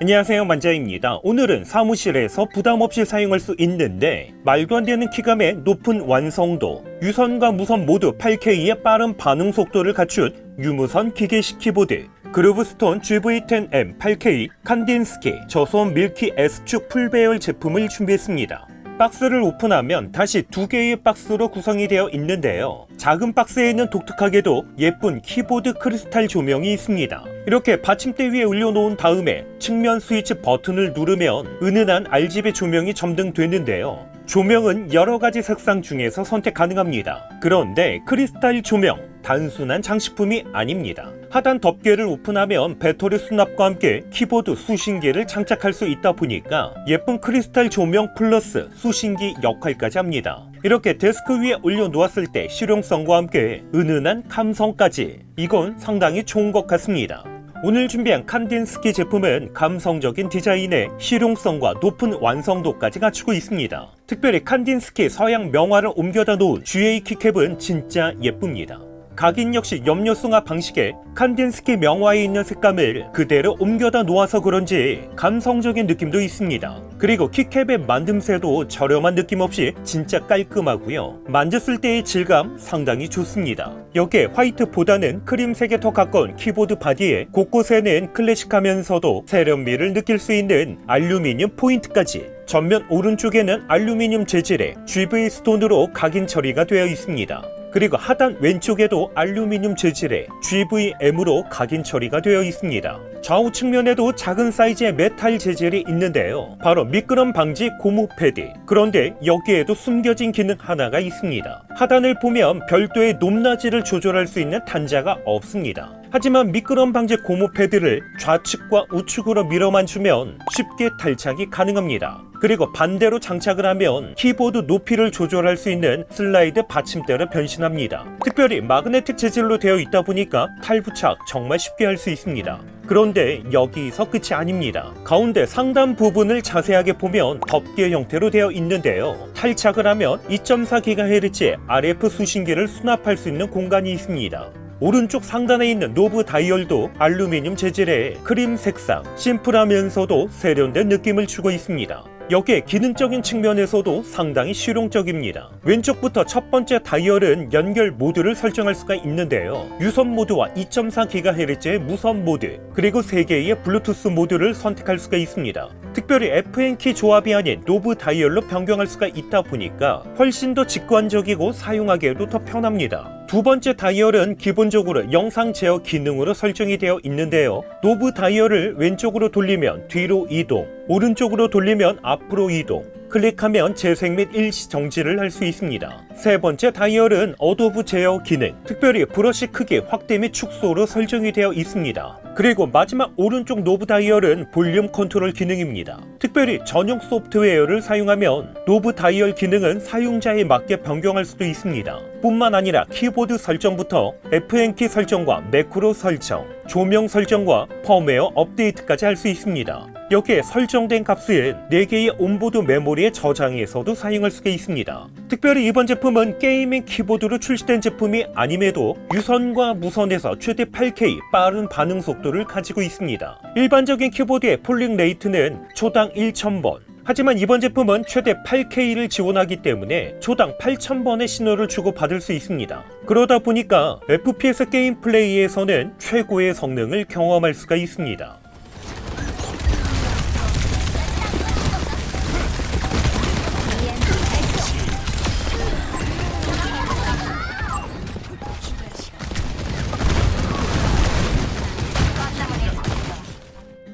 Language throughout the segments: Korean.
안녕하세요 만자입니다. 오늘은 사무실에서 부담 없이 사용할 수 있는데 말도 안 되는 키감의 높은 완성도, 유선과 무선 모두 8K의 빠른 반응 속도를 갖춘 유무선 기계식 키보드, 그루브스톤 GV10M 8K 칸딘스키 저소음 밀키 S축 풀배열 제품을 준비했습니다. 박스를 오픈하면 다시 두 개의 박스로 구성이 되어 있는데요. 작은 박스에는 독특하게도 예쁜 키보드 크리스탈 조명이 있습니다. 이렇게 받침대 위에 올려놓은 다음에 측면 스위치 버튼을 누르면 은은한 RGB 조명이 점등되는데요. 조명은 여러 가지 색상 중에서 선택 가능합니다. 그런데 크리스탈 조명, 단순한 장식품이 아닙니다. 하단 덮개를 오픈하면 배터리 수납과 함께 키보드 수신기를 장착할 수 있다 보니까 예쁜 크리스탈 조명 플러스 수신기 역할까지 합니다. 이렇게 데스크 위에 올려놓았을 때 실용성과 함께 은은한 감성까지 이건 상당히 좋은 것 같습니다. 오늘 준비한 칸딘스키 제품은 감성적인 디자인에 실용성과 높은 완성도까지 갖추고 있습니다. 특별히 칸딘스키 서양 명화를 옮겨다 놓은 GA 키캡은 진짜 예쁩니다. 각인 역시 염료승화 방식에 칸딘스키 명화에 있는 색감을 그대로 옮겨다 놓아서 그런지 감성적인 느낌도 있습니다. 그리고 키캡의 만듦새도 저렴한 느낌 없이 진짜 깔끔하고요. 만졌을 때의 질감 상당히 좋습니다. 여기에 화이트보다는 크림색에 더 가까운 키보드 바디에 곳곳에는 클래식하면서도 세련미를 느낄 수 있는 알루미늄 포인트까지 전면 오른쪽에는 알루미늄 재질의 GV 스톤으로 각인 처리가 되어 있습니다. 그리고 하단 왼쪽에도 알루미늄 재질의 GVM으로 각인 처리가 되어 있습니다. 좌우 측면에도 작은 사이즈의 메탈 재질이 있는데요. 바로 미끄럼 방지 고무 패드. 그런데 여기에도 숨겨진 기능 하나가 있습니다. 하단을 보면 별도의 높낮이를 조절할 수 있는 단자가 없습니다. 하지만 미끄럼 방지 고무 패드를 좌측과 우측으로 밀어만 주면 쉽게 탈착이 가능합니다. 그리고 반대로 장착을 하면 키보드 높이를 조절할 수 있는 슬라이드 받침대로 변신합니다. 특별히 마그네틱 재질로 되어 있다 보니까 탈부착 정말 쉽게 할 수 있습니다. 그런데 여기서 끝이 아닙니다. 가운데 상단 부분을 자세하게 보면 덮개 형태로 되어 있는데요. 탈착을 하면 2.4GHz의 RF 수신기를 수납할 수 있는 공간이 있습니다. 오른쪽 상단에 있는 노브 다이얼도 알루미늄 재질의 크림 색상, 심플하면서도 세련된 느낌을 주고 있습니다. 여기에 기능적인 측면에서도 상당히 실용적입니다. 왼쪽부터 첫 번째 다이얼은 연결 모드를 설정할 수가 있는데요. 유선 모드와 2.4GHz의 무선 모드, 그리고 3개의 블루투스 모드를 선택할 수가 있습니다. 특별히 FN키 조합이 아닌 노브 다이얼로 변경할 수가 있다 보니까 훨씬 더 직관적이고 사용하기에도 더 편합니다. 두 번째 다이얼은 기본적으로 영상 제어 기능으로 설정이 되어 있는데요. 노브 다이얼을 왼쪽으로 돌리면 뒤로 이동, 오른쪽으로 돌리면 앞으로 이동, 클릭하면 재생 및 일시 정지를 할 수 있습니다. 세 번째 다이얼은 어도브 제어 기능, 특별히 브러쉬 크기 확대 및 축소로 설정이 되어 있습니다. 그리고 마지막 오른쪽 노브 다이얼은 볼륨 컨트롤 기능입니다. 특별히 전용 소프트웨어를 사용하면 노브 다이얼 기능은 사용자에 맞게 변경할 수도 있습니다. 뿐만 아니라 키보드 설정부터 FN키 설정과 매크로 설정, 조명 설정과 펌웨어 업데이트까지 할 수 있습니다. 여기에 설정된 값은 4개의 온보드 메모리에 저장해서도 사용할 수가 있습니다. 특별히 이번 제품은 게이밍 키보드로 출시된 제품이 아님에도 유선과 무선에서 최대 8K 빠른 반응 속도를 가지고 있습니다. 일반적인 키보드의 폴링 레이트는 초당 1000번, 하지만 이번 제품은 최대 8K를 지원하기 때문에 초당 8000번의 신호를 주고 받을 수 있습니다. 그러다 보니까 FPS 게임 플레이에서는 최고의 성능을 경험할 수가 있습니다.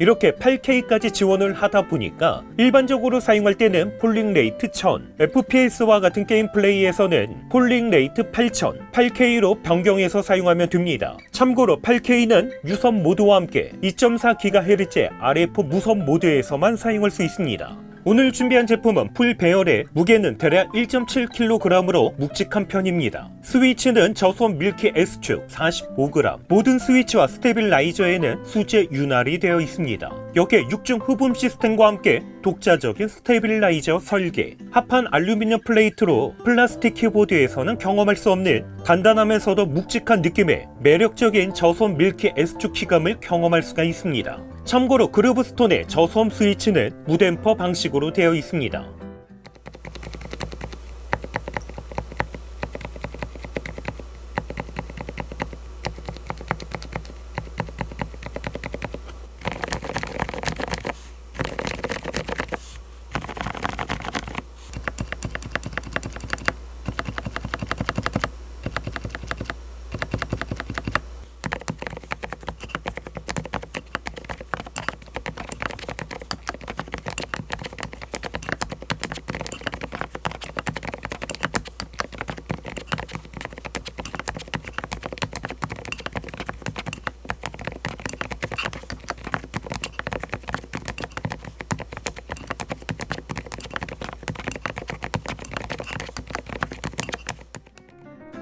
이렇게 8K까지 지원을 하다 보니까 일반적으로 사용할 때는 폴링 레이트 1000, FPS와 같은 게임 플레이에서는 폴링 레이트 8000, 8K로 변경해서 사용하면 됩니다. 참고로 8K는 유선 모드와 함께 2.4GHz의 RF 무선 모드에서만 사용할 수 있습니다. 오늘 준비한 제품은 풀 배열에 무게는 대략 1.7kg으로 묵직한 편입니다. 스위치는 저소음 밀키 S축 45g, 모든 스위치와 스테빌라이저에는 수제 윤활이 되어 있습니다. 여기에 6중 흡음 시스템과 함께 독자적인 스테빌라이저 설계, 합한 알루미늄 플레이트로 플라스틱 키보드에서는 경험할 수 없는 단단하면서도 묵직한 느낌의 매력적인 저소음 밀키 S축 키감을 경험할 수가 있습니다. 참고로 그루브스톤의 저소음 스위치는 무댐퍼 방식으로 되어 있습니다.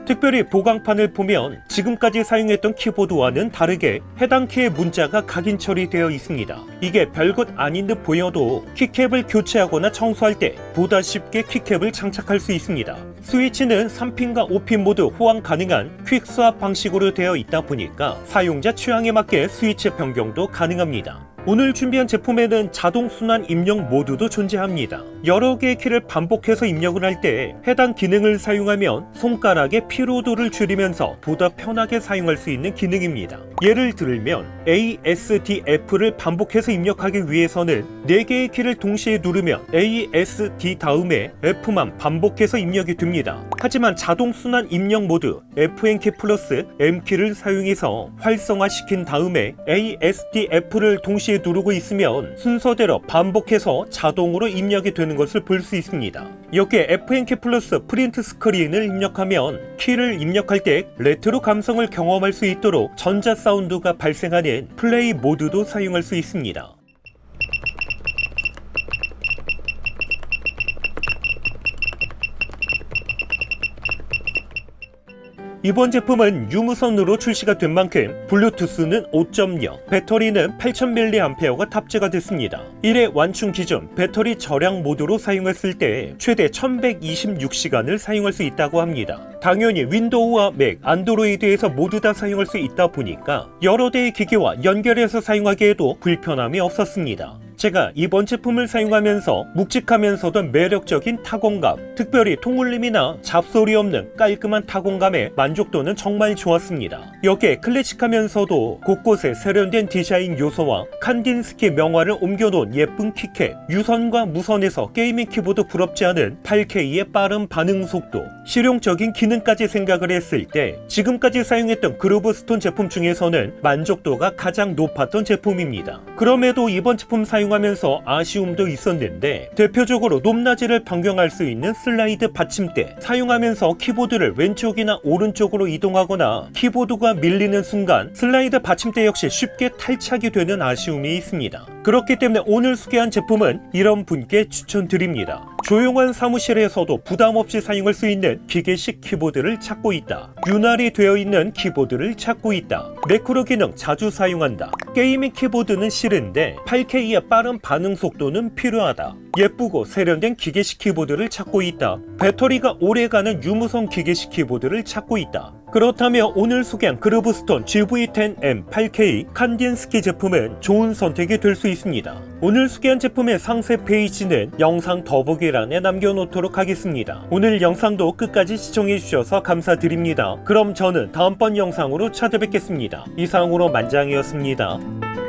특별히 보강판을 보면 지금까지 사용했던 키보드와는 다르게 해당 키의 문자가 각인 처리되어 있습니다. 이게 별것 아닌 듯 보여도 키캡을 교체하거나 청소할 때 보다 쉽게 키캡을 장착할 수 있습니다. 스위치는 3핀과 5핀 모두 호환 가능한 퀵 스왑 방식으로 되어 있다 보니까 사용자 취향에 맞게 스위치 변경도 가능합니다. 오늘 준비한 제품에는 자동 순환 입력 모드도 존재합니다. 여러 개의 키를 반복해서 입력을 할 때 해당 기능을 사용하면 손가락의 피로도를 줄이면서 보다 편하게 사용할 수 있는 기능입니다. 예를 들면 A, S, D, F를 반복해서 입력하기 위해서는 4개의 키를 동시에 누르면 A, S, D 다음에 F만 반복해서 입력이 됩니다. 하지만 자동 순환 입력 모드 Fn키 플러스 M키를 사용해서 활성화시킨 다음에 A, S, D, F를 동시에 누르고 있으면 순서대로 반복해서 자동으로 입력이 되는 것을 볼 수 있습니다. 여기에 FN키 플러스 프린트 스크린을 입력하면 키를 입력할 때 레트로 감성을 경험할 수 있도록 전자 사운드가 발생하는 플레이 모드도 사용할 수 있습니다. 이번 제품은 유무선으로 출시가 된 만큼 블루투스는 5.0, 배터리는 8000mAh가 탑재가 됐습니다. 1회 완충 기준 배터리 절약 모드로 사용했을 때 최대 1126시간을 사용할 수 있다고 합니다. 당연히 윈도우와 맥, 안드로이드에서 모두 다 사용할 수 있다 보니까 여러 대의 기기와 연결해서 사용하기에도 불편함이 없었습니다. 제가 이번 제품을 사용하면서 묵직하면서도 매력적인 타공감, 특별히 통울림이나 잡소리 없는 깔끔한 타공감의 만족도는 정말 좋았습니다. 여기에 클래식하면서도 곳곳에 세련된 디자인 요소와 칸딘스키 명화를 옮겨놓은 예쁜 키캡, 유선과 무선에서 게이밍 키보드 부럽지 않은 8K의 빠른 반응 속도, 실용적인 기능까지 생각을 했을 때 지금까지 사용했던 그루브스톤 제품 중에서는 만족도가 가장 높았던 제품입니다. 그럼에도 이번 제품 사용 사용하면서 아쉬움도 있었는데 대표적으로 높낮이를 변경할 수 있는 슬라이드 받침대 사용하면서 키보드를 왼쪽이나 오른쪽으로 이동하거나 키보드가 밀리는 순간 슬라이드 받침대 역시 쉽게 탈착이 되는 아쉬움이 있습니다. 그렇기 때문에 오늘 소개한 제품은 이런 분께 추천드립니다. 조용한 사무실에서도 부담 없이 사용할 수 있는 기계식 키보드를 찾고 있다. 윤활이 되어 있는 키보드를 찾고 있다. 매크로 기능 자주 사용한다. 게이밍 키보드는 싫은데 8K의 빠른 반응 속도는 필요하다. 예쁘고 세련된 기계식 키보드를 찾고 있다. 배터리가 오래가는 유무선 기계식 키보드를 찾고 있다. 그렇다면 오늘 소개한 그루브스톤 GV10M 8K 칸딘스키 제품은 좋은 선택이 될 수 있습니다. 오늘 소개한 제품의 상세 페이지는 영상 더보기란에 남겨놓도록 하겠습니다. 오늘 영상도 끝까지 시청해주셔서 감사드립니다. 그럼 저는 다음번 영상으로 찾아뵙겠습니다. 이상으로 만장이었습니다.